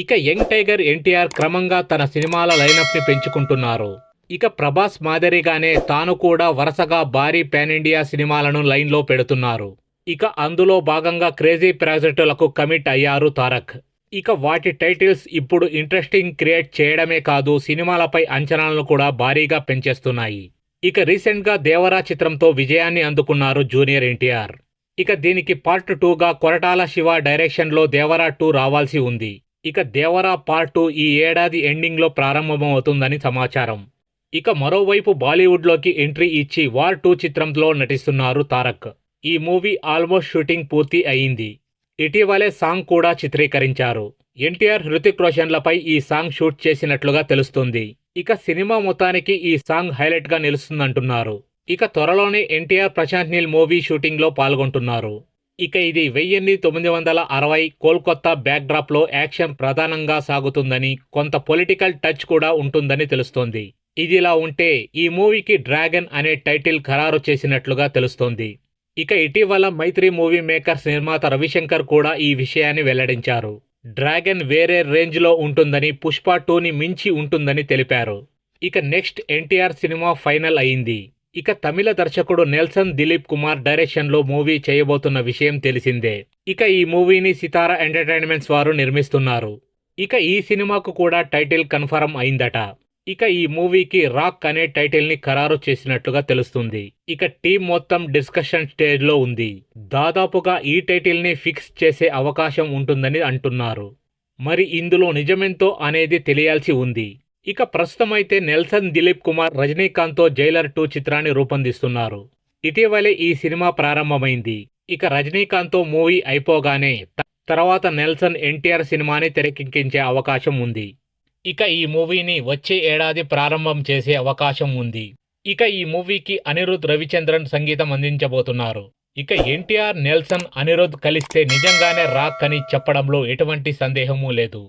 ఇక young tiger NTR క్రమంగా తన సినిమాల లైనప్ని పెంచుకుంటున్నారు. ఇక ప్రభాస్ మాదిరిగానే తాను కూడా వరుసగా భారీ పాన్ ఇండియా సినిమాలను లైన్లో పెడుతున్నారు. ఇక అందులో భాగంగా క్రేజీ ప్రాజెక్టులకు కమిట్ అయ్యారు తారక్. ఇక వాటి టైటిల్స్ ఇప్పుడు ఇంట్రెస్టింగ్ క్రియేట్ చేయడమే కాదు సినిమాలపై అంచనాలను కూడా భారీగా పెంచేస్తున్నాయి. ఇక రీసెంట్గా దేవరా చిత్రంతో విజయాన్ని అందుకున్నారు జూనియర్ ఎన్టీఆర్. ఇక దీనికి పార్ట్ టూగా కొరటాల శివ డైరెక్షన్లో దేవరా టూ రావాల్సి ఉంది. ఇక దేవరా పార్ట్ టూ ఈ ఏడాది ఎండింగ్లో ప్రారంభమవుతుందని సమాచారం. ఇక మరోవైపు బాలీవుడ్లోకి ఎంట్రీ ఇచ్చి వార్ టూ చిత్రంలో నటిస్తున్నారు తారక్. ఈ మూవీ ఆల్మోస్ట్ షూటింగ్ పూర్తి అయింది. ఇటీవలే సాంగ్ కూడా చిత్రీకరించారు. ఎన్టీఆర్ హృతిక్ రోషన్లపై ఈ సాంగ్ షూట్ చేసినట్లుగా తెలుస్తుంది. ఇక సినిమా మొత్తానికి ఈ సాంగ్ హైలైట్గా నిలుస్తుందంటున్నారు. ఇక త్వరలోనే ఎన్టీఆర్ ప్రశాంత్ నీల్ మూవీ షూటింగ్లో పాల్గొంటున్నారు. ఇక ఇది వెయ్యిన్ని తొమ్మిది వందల అరవై కోల్కత్తా బ్యాక్డ్రాప్లో యాక్షన్ ప్రధానంగా సాగుతుందని కొంత పొలిటికల్ టచ్ కూడా ఉంటుందని తెలుస్తోంది. ఇదిలా ఉంటే ఈ మూవీకి డ్రాగన్ అనే టైటిల్ ఖరారు చేసినట్లుగా తెలుస్తోంది. ఇక ఇటీవల మైత్రి మూవీ మేకర్స్ నిర్మాత రవిశంకర్ కూడా ఈ విషయాన్ని వెల్లడించారు. డ్రాగన్ వేరే రేంజ్లో ఉంటుందని పుష్ప టూని మించి ఉంటుందని తెలిపారు. ఇక నెక్స్ట్ ఎన్టీఆర్ సినిమా ఫైనల్ అయింది. ఇక తమిళ దర్శకుడు నెల్సన్ దిలీప్ కుమార్ డైరెక్షన్లో మూవీ చేయబోతున్న విషయం తెలిసిందే. ఇక ఈ మూవీని సితారా ఎంటర్టైన్మెంట్స్ వారు నిర్మిస్తున్నారు. ఇక ఈ సినిమాకు కూడా టైటిల్ కన్ఫర్మ్ అయిందట. ఇక ఈ మూవీకి రాక్ అనే టైటిల్ని ఖరారు చేసినట్లుగా తెలుస్తుంది. ఇక టీం మొత్తం డిస్కషన్ స్టేజ్లో ఉంది. దాదాపుగా ఈ టైటిల్ని ఫిక్స్ చేసే అవకాశం ఉంటుందని అంటున్నారు. మరి ఇందులో నిజమెంతో అనేది తెలియాల్సి ఉంది. ఇక ప్రస్తుతం అయితే నెల్సన్ దిలీప్ కుమార్ రజనీకాంత్తో జైలర్ టూ చిత్రాన్ని రూపొందిస్తున్నారు. ఇటీవలే ఈ సినిమా ప్రారంభమైంది. ఇక రజనీకాంత్తో మూవీ అయిపోగానే తర్వాత నెల్సన్ ఎన్టీఆర్ సినిమాని తెరకెక్కించే అవకాశం ఉంది. ఇక ఈ మూవీని వచ్చే ఏడాది ప్రారంభం చేసే అవకాశం ఉంది. ఇక ఈ మూవీకి అనిరుద్ రవిచంద్రన్ సంగీతం అందించబోతున్నారు. ఇక ఎన్టీఆర్ నెల్సన్ అనిరుద్ కలిస్తే నిజంగానే రాక్ అని చెప్పడంలో ఎటువంటి సందేహమూ లేదు.